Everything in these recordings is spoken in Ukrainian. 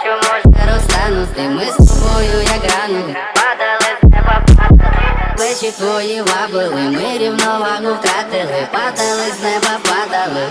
що може розстану з ними з тобою, я рано Падали з неба, падали. Плечі твої вабили, ми рівновагу втратили, падали з неба, падали.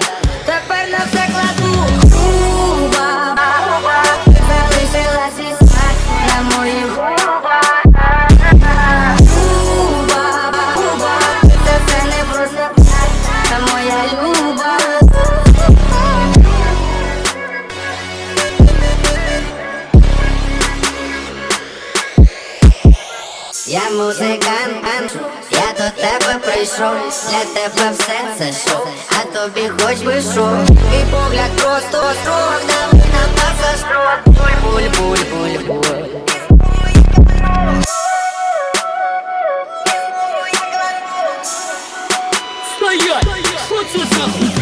Я музикант, я до тебе прийшов, для тебе все це шоу, а тобі хоч би що, і погляд просто строк, давай на пасажрок, буль, буль, буль, буль, буль. Стоять! Що це за?